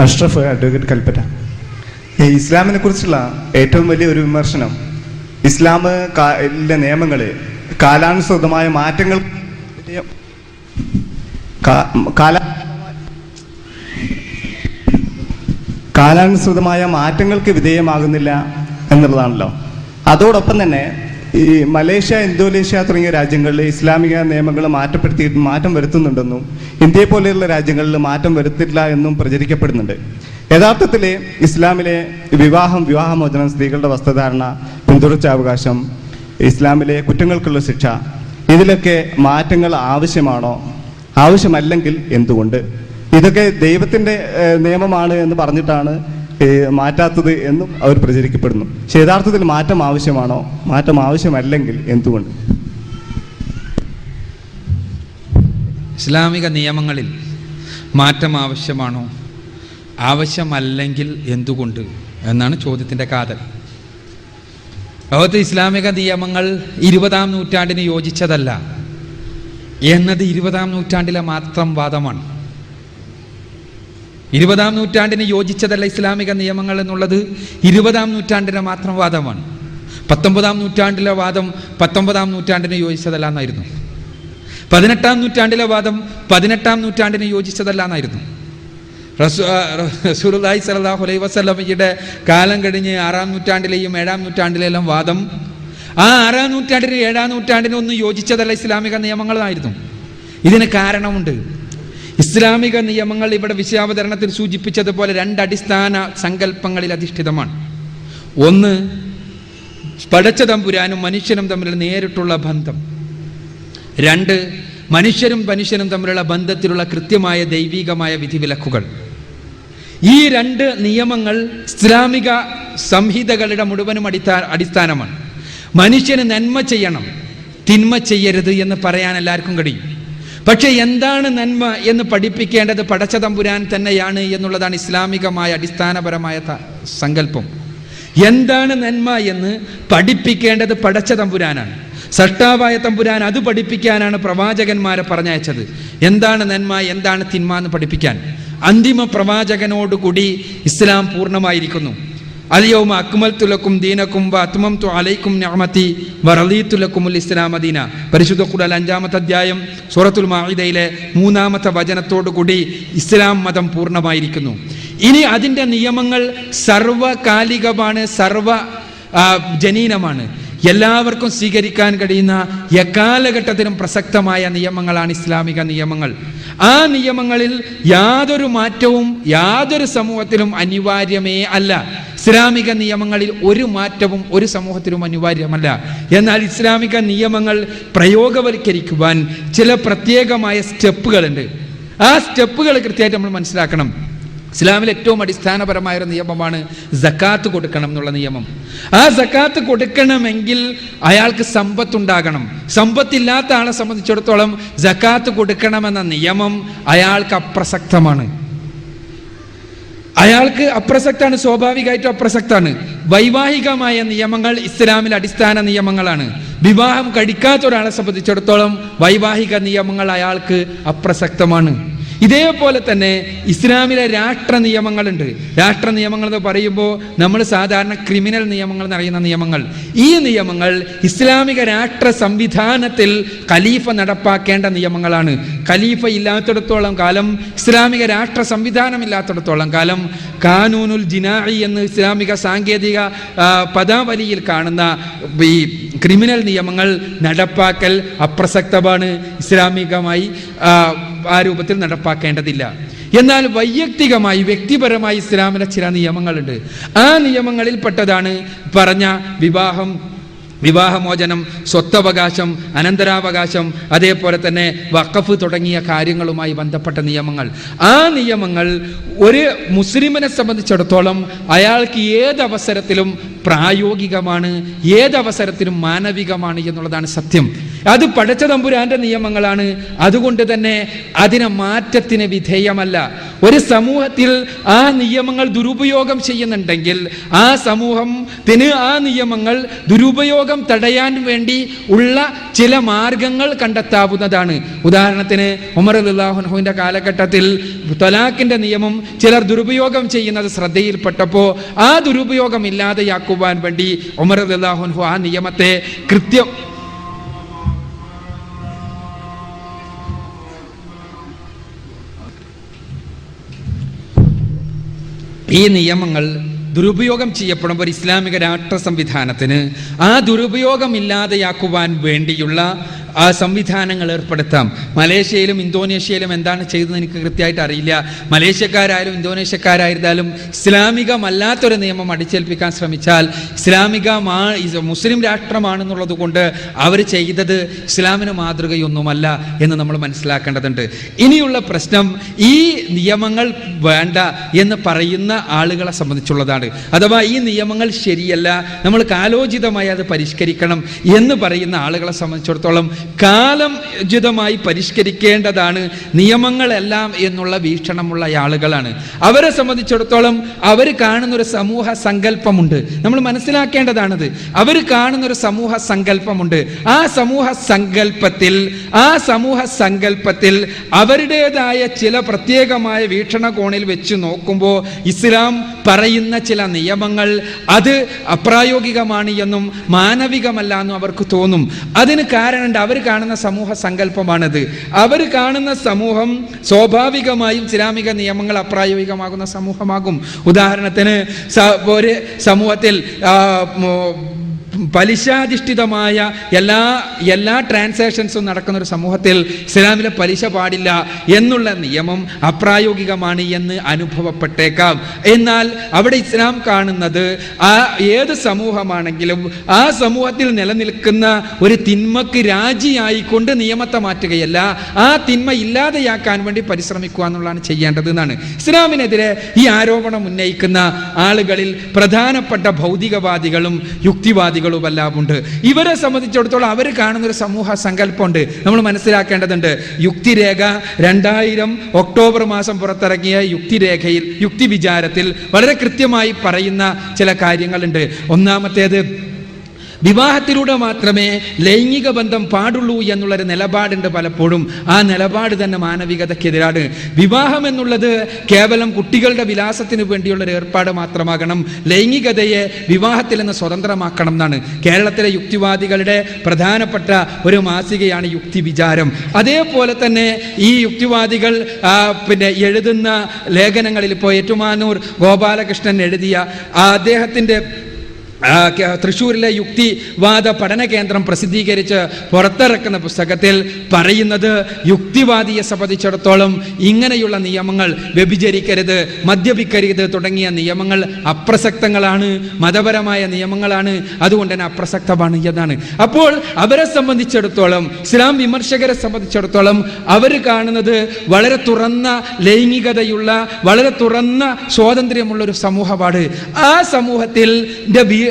Ashraf advocate Kalpetta. ഇസ്ലാമിനെ കുറിച്ചുള്ള ഏറ്റവും വലിയ ഒരു വിമർശനം ഇസ്ലാം നിയമങ്ങളെ കാലാനുസൃതമായ മാറ്റങ്ങൾ കാല കാലാനുസൃതമായ മാറ്റങ്ങൾക്ക് വിധേയമാകുന്നില്ല എന്നുള്ളതാണല്ലോ. അതോടൊപ്പം തന്നെ ഈ മലേഷ്യ ഇന്തോനേഷ്യ തുടങ്ങിയ രാജ്യങ്ങളിൽ ഇസ്ലാമിക നിയമങ്ങൾ മാറ്റപ്പെടുത്തി മാറ്റം വരുത്തുന്നുണ്ടെന്നും ഇന്ത്യയെ പോലെയുള്ള രാജ്യങ്ങളിൽ മാറ്റം വരുത്തില്ല എന്നും പ്രചരിക്കപ്പെടുന്നുണ്ട്. യഥാർത്ഥത്തിൽ ഇസ്ലാമിലെ വിവാഹം വിവാഹമോചനം സ്ത്രീകളുടെ വസ്ത്രധാരണ പിന്തുടർച്ചാവകാശം ഇസ്ലാമിലെ കുറ്റങ്ങൾക്കുള്ള ശിക്ഷ ഇതിലൊക്കെ മാറ്റങ്ങൾ ആവശ്യമാണോ? ആവശ്യമല്ലെങ്കിൽ എന്തുകൊണ്ട്? ഇതൊക്കെ ദൈവത്തിന്റെ നിയമമാണ് എന്ന് പറഞ്ഞിട്ടാണ് മാറ്റാത്തത് എന്നും അവർ പ്രചരിക്കപ്പെടുന്നു. പക്ഷെ യഥാർത്ഥത്തിൽ മാറ്റം ആവശ്യമാണോ? മാറ്റം ആവശ്യമല്ലെങ്കിൽ എന്തുകൊണ്ട്? ഇസ്ലാമിക നിയമങ്ങളിൽ മാറ്റം ആവശ്യമാണോ? ആവശ്യമല്ലെങ്കിൽ എന്തുകൊണ്ട്? എന്നാണ് ചോദ്യത്തിന്റെ കാതൽ. ലോകത്ത് ഇസ്ലാമിക നിയമങ്ങൾ ഇരുപതാം നൂറ്റാണ്ടിന് യോജിച്ചതല്ല. എന്നത് ഇരുപതാം നൂറ്റാണ്ടിലെ മാത്രം വാദമാണ്. ഇരുപതാം നൂറ്റാണ്ടിന് യോജിച്ചതല്ല ഇസ്ലാമിക നിയമങ്ങൾ എന്നുള്ളത്. ഇരുപതാം നൂറ്റാണ്ടിനെ മാത്രം വാദമാണ്. പത്തൊമ്പതാം നൂറ്റാണ്ടിലെ വാദം പത്തൊമ്പതാം നൂറ്റാണ്ടിന് യോജിച്ചതല്ല എന്നായിരുന്നു. പതിനെട്ടാം നൂറ്റാണ്ടിലെ വാദം പതിനെട്ടാം നൂറ്റാണ്ടിന് യോജിച്ചതല്ല എന്നായിരുന്നു. റസൂ- ആ, റസൂലുള്ളാഹി സ്വല്ലല്ലാഹു അലൈഹി വസല്ലമയുടെ കാലം കഴിഞ്ഞ് ആറാം നൂറ്റാണ്ടിലെയും ഏഴാം നൂറ്റാണ്ടിലെല്ലാം വാദം. ആ ആറാം നൂറ്റാണ്ടിന് ഏഴാം നൂറ്റാണ്ടിനും ഒന്നും യോജിച്ചതല്ല ഇസ്ലാമിക നിയമങ്ങളായിരുന്നു. ഇതിന് കാരണമുണ്ട്. ഇസ്ലാമിക നിയമങ്ങൾ ഇവിടെ വിഷയാവതരണത്തിൽ സൂചിപ്പിച്ചതുപോലെ രണ്ട് അടിസ്ഥാന സങ്കല്പങ്ങളിൽ അധിഷ്ഠിതമാണ്. ഒന്ന് പടച്ച തമ്പുരാനും മനുഷ്യനും തമ്മിലുള്ള നേരിട്ടുള്ള ബന്ധം. രണ്ട് മനുഷ്യരും മനുഷ്യനും തമ്മിലുള്ള ബന്ധത്തിലുള്ള കൃത്യമായ ദൈവികമായ വിധിവിലക്കുകൾ. ഈ രണ്ട് നിയമങ്ങൾ ഇസ്ലാമിക സംഹിതകളുടെ മുഴുവനും അടിസ്ഥാ അടിസ്ഥാനമാണ്. മനുഷ്യന് നന്മ ചെയ്യണം തിന്മ ചെയ്യരുത് എന്ന് പറയാൻ എല്ലാവർക്കും കഴിയും. പക്ഷെ എന്താണ് നന്മ എന്ന് പഠിപ്പിക്കേണ്ടത് പടച്ച തമ്പുരാൻ തന്നെയാണ് എന്നുള്ളതാണ് ഇസ്ലാമികമായ അടിസ്ഥാനപരമായ സങ്കല്പം. എന്താണ് നന്മ എന്ന് പഠിപ്പിക്കേണ്ടത് പടച്ച തമ്പുരാനാണ് സഷ്ടാവായ തമ്പുരാൻ അത് പഠിപ്പിക്കാനാണ് പ്രവാചകന്മാരെ പറഞ്ഞയച്ചത്. എന്താണ് നന്മ എന്താണ് തിന്മ എന്ന് പഠിപ്പിക്കാൻ. അന്തിമ പ്രവാചകനോടുകൂടി ഇസ്ലാം പൂർണമായിരിക്കുന്നു. അലിയവും അക്മൽ തുലക്കും ദീനക്കും വ അത്മം തു അലൈക്കും ഞാമത്തി വറലീത്തുലക്കുമുൽ ഇസ്ലാം അദീന പരിശുദ്ധ ഖുർആൻ അഞ്ചാമത്തെ അധ്യായം സൂറത്തുൽ മാഇദയിലെ മൂന്നാമത്തെ വചനത്തോടു കൂടി ഇസ്ലാം മതം പൂർണമായിരിക്കുന്നു. ഇനി അതിന്റെ നിയമങ്ങൾ സർവകാലികമാണ് സർവ ജനീനമാണ്. എല്ലാവർക്കും സ്വീകരിക്കാൻ കഴിയുന്ന എക്കാലഘട്ടത്തിലും പ്രസക്തമായ നിയമങ്ങളാണ് ഇസ്ലാമിക നിയമങ്ങൾ. ആ നിയമങ്ങളിൽ യാതൊരു മാറ്റവും യാതൊരു സമൂഹത്തിലും അനിവാര്യമേ അല്ല. ഇസ്ലാമിക നിയമങ്ങളിൽ ഒരു മാറ്റവും ഒരു സമൂഹത്തിലും അനിവാര്യമല്ല. എന്നാൽ ഇസ്ലാമിക നിയമങ്ങൾ പ്രയോഗവൽക്കരിക്കുവാൻ ചില പ്രത്യേകമായ സ്റ്റെപ്പുകളുണ്ട്. ആ സ്റ്റെപ്പുകൾ കൃത്യമായിട്ട് നമ്മൾ മനസ്സിലാക്കണം. ഇസ്ലാമിൽ ഏറ്റവും അടിസ്ഥാനപരമായ ഒരു നിയമമാണ് ജക്കാത്ത് കൊടുക്കണം എന്നുള്ള നിയമം. ആ ജക്കാത്ത് കൊടുക്കണമെങ്കിൽ അയാൾക്ക് സമ്പത്തുണ്ടാകണം. സമ്പത്തില്ലാത്ത ആളെ സംബന്ധിച്ചിടത്തോളം ജക്കാത്ത് കൊടുക്കണമെന്ന നിയമം അയാൾക്ക് അപ്രസക്തമാണ്. അയാൾക്ക് അപ്രസക്താണ് സ്വാഭാവികമായിട്ടും അപ്രസക്താണ്. വൈവാഹികമായ നിയമങ്ങൾ ഇസ്ലാമിൽ അടിസ്ഥാന നിയമങ്ങളാണ്. വിവാഹം കഴിക്കാത്ത ഒരാളെ സംബന്ധിച്ചിടത്തോളം വൈവാഹിക നിയമങ്ങൾ അയാൾക്ക് അപ്രസക്തമാണ്. ഇതേപോലെ തന്നെ ഇസ്ലാമിലെ രാഷ്ട്ര നിയമങ്ങളുണ്ട്. രാഷ്ട്ര നിയമങ്ങൾ എന്ന് പറയുമ്പോൾ നമ്മൾ സാധാരണ ക്രിമിനൽ നിയമങ്ങൾ എന്നറിയുന്ന നിയമങ്ങൾ. ഈ നിയമങ്ങൾ ഇസ്ലാമിക രാഷ്ട്ര സംവിധാനത്തിൽ ഖലീഫ നടപ്പാക്കേണ്ട നിയമങ്ങളാണ്. ഖലീഫ ഇല്ലാത്തിടത്തോളം കാലം ഇസ്ലാമിക രാഷ്ട്ര സംവിധാനം ഇല്ലാത്തിടത്തോളം കാലം കാനൂനുൽ ജിനായി എന്ന് ഇസ്ലാമിക സാങ്കേതിക പദാവലിയിൽ കാണുന്ന ഈ ക്രിമിനൽ നിയമങ്ങൾ നടപ്പാക്കൽ അപ്രസക്തമാണ്. ഇസ്ലാമികമായി ആ, രൂപത്തിൽ നടപ്പാക്കേണ്ടതില്ല. എന്നാൽ വൈയക്തികമായി വ്യക്തിപരമായി ഇസ്ലാമിലെ ചില നിയമങ്ങളുണ്ട്. ആ നിയമങ്ങളിൽപ്പെട്ടതാണ് പറഞ്ഞ വിവാഹം വിവാഹമോചനം സ്വത്തവകാശം അനന്തരാവകാശം അതേപോലെ തന്നെ വഖഫ് തുടങ്ങിയ കാര്യങ്ങളുമായി ബന്ധപ്പെട്ട നിയമങ്ങൾ. ആ നിയമങ്ങൾ ഒരു മുസ്ലിമിനെ സംബന്ധിച്ചിടത്തോളം അയാൾക്ക് ഏതവസരത്തിലും പ്രായോഗികമാണ് ഏതവസരത്തിലും മാനവികമാണ് എന്നുള്ളതാണ് സത്യം. അത് പടച്ച തമ്പുരാന്റെ നിയമങ്ങളാണ്. അതുകൊണ്ട് തന്നെ അതിനെ മാറ്റത്തിന് വിധേയമല്ല. ഒരു സമൂഹത്തിൽ ആ നിയമങ്ങൾ ദുരുപയോഗം ചെയ്യുന്നുണ്ടെങ്കിൽ ആ സമൂഹത്തിന് ആ നിയമങ്ങൾ ദുരുപയോഗം തടയാൻ വേണ്ടി ഉള്ള ചില മാർഗങ്ങൾ കണ്ടെത്താവുന്നതാണ്. ഉദാഹരണത്തിന് ഉമർ അല്ലാഹുൻഹുവിന്റെ കാലഘട്ടത്തിൽ തൊലാഖിന്റെ നിയമം ചിലർ ദുരുപയോഗം ചെയ്യുന്നത് ശ്രദ്ധയിൽപ്പെട്ടപ്പോൾ ആ ദുരുപയോഗം ഇല്ലാതെയാക്കുവാൻ വേണ്ടി ഉമർ അല്ലാഹുൻഹു ആ നിയമത്തെ കൃത്യം ഈ നിയമങ്ങൾ ദുരുപയോഗം ചെയ്യപ്പെടുമ്പോൾ ഇസ്ലാമിക രാഷ്ട്ര സംവിധാനത്തിന് ആ ദുരുപയോഗം ഇല്ലാതെയാക്കുവാൻ വേണ്ടിയുള്ള ആ സംവിധാനങ്ങൾ ഏർപ്പെടുത്താം. മലേഷ്യയിലും ഇന്തോനേഷ്യയിലും എന്താണ് ചെയ്തതെന്ന് എനിക്ക് കൃത്യമായിട്ട് അറിയില്ല. മലേഷ്യക്കാരായാലും ഇന്തോനേഷ്യക്കാരായിരുന്നാലും ഇസ്ലാമികമല്ലാത്തൊരു നിയമം അടിച്ചേൽപ്പിക്കാൻ ശ്രമിച്ചാൽ ഇസ്ലാമിക ഇസ് മുസ്ലിം രാഷ്ട്രമാണെന്നുള്ളത് കൊണ്ട് അവർ ചെയ്തത് ഇസ്ലാമിന് മാതൃകയൊന്നുമല്ല എന്ന് നമ്മൾ മനസ്സിലാക്കേണ്ടതുണ്ട്. ഇനിയുള്ള പ്രശ്നം ഈ നിയമങ്ങൾ വേണ്ട എന്ന് പറയുന്ന ആളുകളെ സംബന്ധിച്ചുള്ളതാണ്. അഥവാ ഈ നിയമങ്ങൾ ശരിയല്ല നമ്മൾ കാലോചിതമായി അത് പരിഷ്കരിക്കണം എന്ന് പറയുന്ന ആളുകളെ സംബന്ധിച്ചിടത്തോളം കാലം ഉചിതമായി പരിഷ്കരിക്കേണ്ടതാണ് നിയമങ്ങളെല്ലാം എന്നുള്ള വീക്ഷണമുള്ള ആളുകളാണ്. അവരെ സംബന്ധിച്ചിടത്തോളം അവർ കാണുന്നൊരു സമൂഹ സങ്കല്പമുണ്ട്. നമ്മൾ മനസ്സിലാക്കേണ്ടതാണത്. അവർ കാണുന്നൊരു സമൂഹ സങ്കല്പമുണ്ട്. ആ സമൂഹ സങ്കല്പത്തിൽ ആ സമൂഹ സങ്കല്പത്തിൽ അവരുടേതായ ചില പ്രത്യേകമായ വീക്ഷണകോണിൽ വെച്ച് നോക്കുമ്പോൾ ഇസ്ലാം പറയുന്ന ചില നിയമങ്ങൾ അത് അപ്രായോഗികമാണ് എന്നും മാനവികമല്ല എന്നും അവർക്ക് തോന്നും. അതിന് കാരണം അവർ കാണുന്ന സമൂഹ സങ്കല്പമാണത്. അവർ കാണുന്ന സമൂഹം സ്വാഭാവികമായും ഇസ്ലാമിക നിയമങ്ങൾ അപ്രായോഗികമാകുന്ന സമൂഹമാകും. ഉദാഹരണത്തിന് ഒരു സമൂഹത്തിൽ പലിശാധിഷ്ഠിതമായ എല്ലാ എല്ലാ ട്രാൻസാക്ഷൻസും നടക്കുന്ന ഒരു സമൂഹത്തിൽ ഇസ്ലാമിലെ പലിശ പാടില്ല എന്നുള്ള നിയമം അപ്രായോഗികമാണ് എന്ന് അനുഭവപ്പെട്ടേക്കാം. എന്നാൽ അവിടെ ഇസ്ലാം കാണുന്നത് ആ ഏത് സമൂഹമാണെങ്കിലും ആ സമൂഹത്തിൽ നിലനിൽക്കുന്ന ഒരു തിന്മക്ക് രാജിയായിക്കൊണ്ട് നിയമത്തെ മാറ്റുകയല്ല ആ തിന്മ ഇല്ലാതെയാക്കാൻ വേണ്ടി പരിശ്രമിക്കുക എന്നുള്ളതാണ് ചെയ്യേണ്ടത് എന്നാണ്. ഇസ്ലാമിനെതിരെ ഈ ആരോപണം ഉന്നയിക്കുന്ന ആളുകളിൽ പ്രധാനപ്പെട്ട ഭൗതികവാദികളും യുക്തിവാദികളുമെല്ലാം ഉണ്ട് ഇവരെ സംബന്ധിച്ചിടത്തോളം അവർ കാണുന്ന ഒരു സമൂഹ സങ്കല്പമുണ്ട്. നമ്മൾ മനസ്സിലാക്കേണ്ടതുണ്ട് യുക്തിരേഖ രണ്ടായിരം ഒക്ടോബർ മാസം പുറത്തിറങ്ങിയ യുക്തിരേഖയിൽ യുക്തി വിചാരത്തിൽ വളരെ കൃത്യമായി പറയുന്ന ചില കാര്യങ്ങളുണ്ട്. ഒന്നാമത്തേത് വിവാഹത്തിലൂടെ മാത്രമേ ലൈംഗിക ബന്ധം പാടുള്ളൂ എന്നുള്ളൊരു നിലപാടുണ്ട് പലപ്പോഴും. ആ നിലപാട് തന്നെ മാനവികതയ്ക്കെതിരാണ്. വിവാഹം എന്നുള്ളത് കേവലം കുട്ടികളുടെ വിലാസത്തിന് വേണ്ടിയുള്ള ഒരു ഏർപ്പാട് മാത്രമാകണം. ലൈംഗികതയെ വിവാഹത്തിൽ നിന്ന് സ്വതന്ത്രമാക്കണം എന്നാണ്. കേരളത്തിലെ യുക്തിവാദികളുടെ പ്രധാനപ്പെട്ട ഒരു മാസികയാണ് യുക്തി വിചാരം അതേപോലെ തന്നെ ഈ യുക്തിവാദികൾ പിന്നെ എഴുതുന്ന ലേഖനങ്ങളിൽ ഇപ്പോൾ ഏറ്റുമാനൂർ ഗോപാലകൃഷ്ണൻ എഴുതിയ അദ്ദേഹത്തിന്റെ തൃശ്ശൂരിലെ യുക്തിവാദ പഠന കേന്ദ്രം പ്രസിദ്ധീകരിച്ച് പുറത്തിറക്കുന്ന പുസ്തകത്തിൽ പറയുന്നത് യുക്തിവാദിയെ സംബന്ധിച്ചിടത്തോളം ഇങ്ങനെയുള്ള നിയമങ്ങൾ വ്യഭിചരിക്കരുത് മദ്യപിക്കരുത് തുടങ്ങിയ നിയമങ്ങൾ അപ്രസക്തങ്ങളാണ് മതപരമായ നിയമങ്ങളാണ് അതുകൊണ്ട് തന്നെ അപ്രസക്തമാണ് എന്നാണ്. അപ്പോൾ അവരെ സംബന്ധിച്ചിടത്തോളം ഇസ്ലാം വിമർശകരെ സംബന്ധിച്ചിടത്തോളം അവർ കാണുന്നത് വളരെ തുറന്ന ലൈംഗികതയുള്ള വളരെ തുറന്ന സ്വാതന്ത്ര്യമുള്ള ഒരു സമൂഹമാണ്. ആ സമൂഹത്തിൽ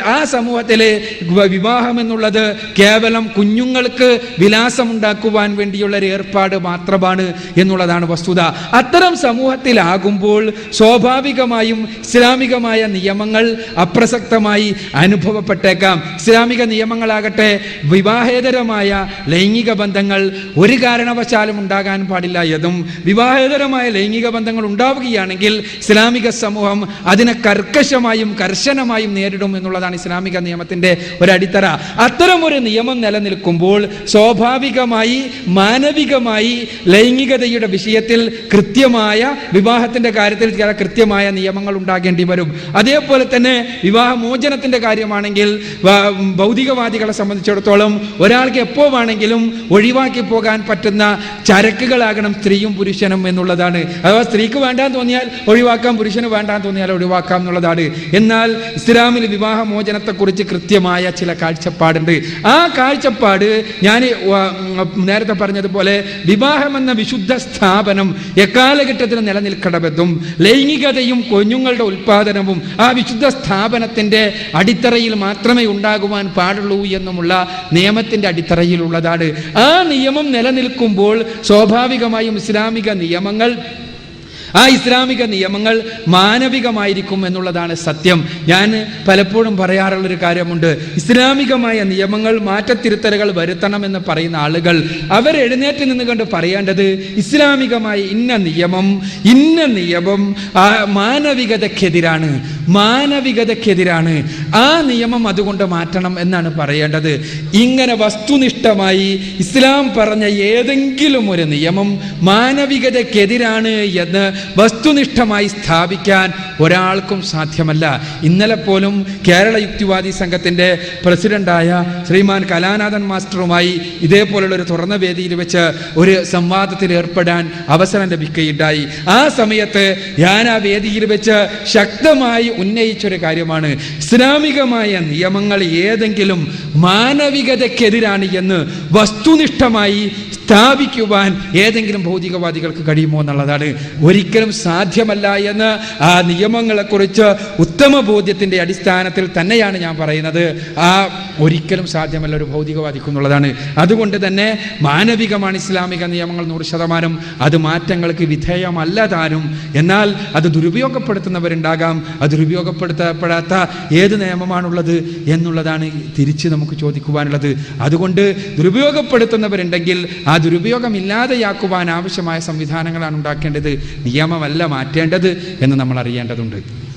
ആ സമൂഹത്തിലെ വിവാഹം എന്നുള്ളത് കേവലം കുഞ്ഞുങ്ങൾക്ക് വിലാസമുണ്ടാക്കുവാൻ വേണ്ടിയുള്ള ഒരു ഏർപ്പാട് മാത്രമാണ് എന്നുള്ളതാണ് വസ്തുത. അത്തരം സമൂഹത്തിലാകുമ്പോൾ സ്വാഭാവികമായും ഇസ്ലാമികമായ നിയമങ്ങൾ അപ്രസക്തമായി അനുഭവപ്പെട്ടേക്കാം. ഇസ്ലാമിക നിയമങ്ങളാകട്ടെ വിവാഹേതരമായ ലൈംഗിക ബന്ധങ്ങൾ ഒരു കാരണവശാലും ഉണ്ടാകാൻ പാടില്ല. എന്നും വിവാഹേതരമായ ലൈംഗിക ബന്ധങ്ങൾ ഉണ്ടാവുകയാണെങ്കിൽ ഇസ്ലാമിക സമൂഹം അതിനെ കർക്കശമായും കർശനമായും നേരിടും എന്നുള്ളതാണ് ഇസ്ലാമിക നിയമത്തിന്റെ ഒരടിത്തറ. അത്തരം ഒരു നിയമം നിലനിൽക്കുമ്പോൾ സ്വാഭാവികമായി മാനവികമായി ലൈംഗികതയുടെ വിഷയത്തിൽ കൃത്യമായ വിവാഹത്തിന്റെ കാര്യത്തിൽ ചില കൃത്യമായ നിയമങ്ങൾ ഉണ്ടാകേണ്ടി വരും. അതേപോലെ തന്നെ വിവാഹമോചനത്തിന്റെ കാര്യമാണെങ്കിൽ ഭൗതികവാദികളെ സംബന്ധിച്ചിടത്തോളം ഒരാൾക്ക് എപ്പോ വേണമെങ്കിലും ഒഴിവാക്കി പോകാൻ പറ്റുന്ന ചരക്കുകളാകണം സ്ത്രീയും പുരുഷനും എന്നുള്ളതാണ്. അഥവാ സ്ത്രീക്ക് വേണ്ടാന്ന് തോന്നിയാൽ ഒഴിവാക്കാം പുരുഷന് വേണ്ടാന്ന് തോന്നിയാൽ ഒഴിവാക്കാം എന്നുള്ളതാണ്. എന്നാൽ ഇസ്ലാമിൽ വിവാഹം വിവാഹമോചനത്തെക്കുറിച്ച് കൃത്യമായ ചില കാഴ്ചപ്പാടുണ്ട്. ആ കാഴ്ചപ്പാട് ഞാൻ നേരത്തെ പറഞ്ഞതുപോലെ വിവാഹമെന്ന വിശുദ്ധ സ്ഥാപനം എക്കാലഘട്ടത്തിലും നിലനിൽക്കണമെന്നും ലൈംഗികതയും കുഞ്ഞുങ്ങളുടെ ഉൽപാദനവും ആ വിശുദ്ധ സ്ഥാപനത്തിന്റെ അടിത്തറയിൽ മാത്രമേ ഉണ്ടാകുവാൻ പാടുള്ളൂ എന്നുമുള്ള നിയമത്തിന്റെ അടിത്തറയിലുള്ളതാണ്. ആ നിയമം നിലനിൽക്കുമ്പോൾ സ്വാഭാവികമായും ഇസ്ലാമിക നിയമങ്ങൾ ആ ഇസ്ലാമിക നിയമങ്ങൾ മാനവികമായിരിക്കും എന്നുള്ളതാണ് സത്യം. ഞാൻ പലപ്പോഴും പറയാറുള്ളൊരു കാര്യമുണ്ട്. ഇസ്ലാമികമായ നിയമങ്ങൾ മാറ്റത്തിരുത്തലുകൾ വരുത്തണമെന്ന് പറയുന്ന ആളുകൾ അവർ എഴുന്നേറ്റ് നിന്ന് കണ്ട് പറയേണ്ടത് ഇസ്ലാമികമായ ഇന്ന നിയമം ഇന്ന നിയമം മാനവികതയ്ക്കെതിരാണ്. മാനവികതയ്ക്കെതിരാണ്. ആ നിയമം അതുകൊണ്ട് മാറ്റണം എന്നാണ് പറയേണ്ടത്. ഇങ്ങനെ വസ്തുനിഷ്ഠമായി ഇസ്ലാം പറഞ്ഞ ഏതെങ്കിലും ഒരു നിയമം മാനവികതയ്ക്കെതിരാണ് എന്ന് വസ്തുനിഷ്ഠമായി സ്ഥാപിക്കാൻ ഒരാൾക്കും സാധ്യമല്ല. ഇന്നലെ പോലും കേരള യുക്തിവാദി സംഘത്തിന്റെ പ്രസിഡന്റായ ശ്രീമാൻ കലാനാഥൻ മാസ്റ്ററുമായി ഇതേപോലുള്ള ഒരു തുറന്ന വേദിയിൽ വെച്ച് ഒരു സംവാദത്തിൽ ഏർപ്പെടാൻ അവസരം ലഭിക്കുകയുണ്ടായി. ആ സമയത്ത് ഞാൻ ആ വേദിയിൽ വെച്ച് ശക്തമായി ഉന്നയിച്ചൊരു കാര്യമാണ്. ഇസ്ലാമികമായ നിയമങ്ങൾ ഏതെങ്കിലും മാനവികതയ്ക്കെതിരാണ് എന്ന് വസ്തുനിഷ്ഠമായി സ്ഥാപിക്കുവാൻ ഏതെങ്കിലും ഭൗതികവാദികൾക്ക് കഴിയുമോ എന്നുള്ളതാണ്. ഒരിക്കലും സാധ്യമല്ല എന്ന് ആ നിയമങ്ങളെക്കുറിച്ച് ഉത്തമ ബോധ്യത്തിന്റെ അടിസ്ഥാനത്തിൽ തന്നെയാണ് ഞാൻ പറയുന്നത്. ആ ഒരിക്കലും സാധ്യമല്ല ഒരു ഭൗതികവാദിക്കുന്നുള്ളതാണ് അതുകൊണ്ട് തന്നെ മാനവികമാണ് ഇസ്ലാമിക നിയമങ്ങൾ നൂറ് ശതമാനം. അത് മാറ്റങ്ങൾക്ക് വിധേയമല്ല താനും. എന്നാൽ അത് ദുരുപയോഗപ്പെടുത്തുന്നവരുണ്ടാകാം. അത് ദുരുപയോഗപ്പെടുത്തപ്പെടാത്ത ഏത് നിയമമാണുള്ളത് എന്നുള്ളതാണ് തിരിച്ച് നമുക്ക് ചോദിക്കുവാനുള്ളത്. അതുകൊണ്ട് ദുരുപയോഗപ്പെടുത്തുന്നവരുണ്ടെങ്കിൽ ആ ദുരുപയോഗം ഇല്ലാതെയാക്കുവാൻ ആവശ്യമായ സംവിധാനങ്ങളാണ് ഉണ്ടാക്കേണ്ടത് നിയമമല്ല മാറ്റേണ്ടത് എന്ന് നമ്മൾ അറിയേണ്ടതുണ്ട്